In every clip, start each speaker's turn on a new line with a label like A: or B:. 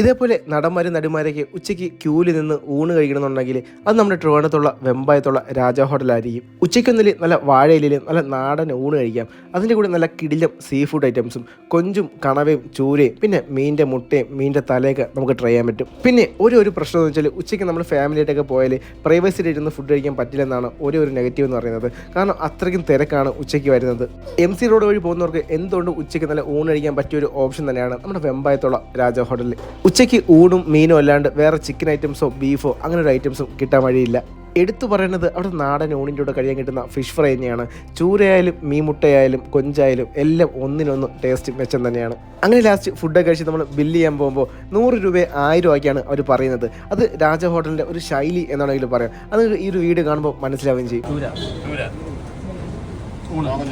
A: ഇതേപോലെ നടന്മാരും നടിമാരൊക്കെ ഉച്ചയ്ക്ക് ക്യൂവിൽ നിന്ന് ഊണ് കഴിക്കണമെന്നുണ്ടെങ്കിൽ അത് നമ്മുടെ ട്രിവാണത്തുള്ള വെമ്പായത്തുള്ള രാജാ ഹോട്ടലായിരിക്കും. ഉച്ചയ്ക്കൊന്നിൽ നല്ല വാഴയിലും നല്ല നാടൻ ഊണ് കഴിക്കാം. അതിന്റെ കൂടെ നല്ല കിടിലും സീ ഫുഡ് ഐറ്റംസും കൊഞ്ചും കണവയും ചൂരയും പിന്നെ മീനിന്റെ മുട്ടയും മീനിന്റെ തലയൊക്കെ നമുക്ക് ട്രൈ ചെയ്യാൻ പറ്റും. പിന്നെ ഒരു ഒരു പ്രശ്നം എന്ന് വെച്ചാൽ ഉച്ചയ്ക്ക് നമ്മൾ ഫാമിലിയായിട്ടൊക്കെ പോയാൽ പ്രൈവസിയിൽ ഇരുന്ന് ഫുഡ് കഴിക്കാൻ പറ്റില്ലെന്നാണ് ഒരേ ഒരു നെഗറ്റീവ് എന്ന് പറയുന്നത്. കാരണം അത്രയ്ക്കും തിരക്കാണ് ഉച്ചയ്ക്ക് വരുന്നത്. എം സി റോഡ് വഴി പോകുന്നവർക്ക് എന്തുകൊണ്ട് ഉച്ചയ്ക്ക് നല്ല ഊണ് കഴിക്കാൻ പറ്റിയ ഒരു ഓപ്ഷൻ തന്നെയാണ് നമ്മുടെ വെമ്പായത്തുള്ള രാജാ ഹോട്ടലിൽ ഉച്ചയ്ക്ക് ഊണും മീനും അല്ലാണ്ട് വേറെ ചിക്കൻ ഐറ്റംസോ ബീഫോ അങ്ങനെ ഒരു ഐറ്റംസും കിട്ടാൻ വഴിയില്ല. എടുത്തു പറയുന്നത് അവിടെ നാടൻ ഊണിന്റെ കൂടെ കഴിയാൻ കിട്ടുന്ന ഫിഷ് ഫ്രൈ തന്നെയാണ്. ചൂരയായാലും മീൻ മുട്ടയായാലും കൊഞ്ചായാലും എല്ലാം ഒന്നിനൊന്ന് ടേസ്റ്റ് മെച്ചം തന്നെയാണ്. അങ്ങനെ ലാസ്റ്റ് ഫുഡ് കഴിച്ച് നമ്മൾ ബില്ല് ചെയ്യാൻ പോകുമ്പോൾ നൂറ് രൂപ ആയിരം രൂപയ്ക്കാണ് അവർ പറയുന്നത്. അത് രാജ ഹോട്ടലിന്റെ ഒരു ശൈലി എന്നാണെങ്കിൽ പറയാം. അത് ഈ ഒരു വീട് കാണുമ്പോൾ മനസ്സിലാവുകയും ചെയ്യും.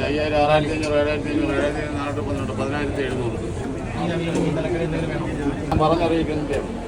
B: അയ്യായിരം ആറായിരത്തി Parang Arabian beef.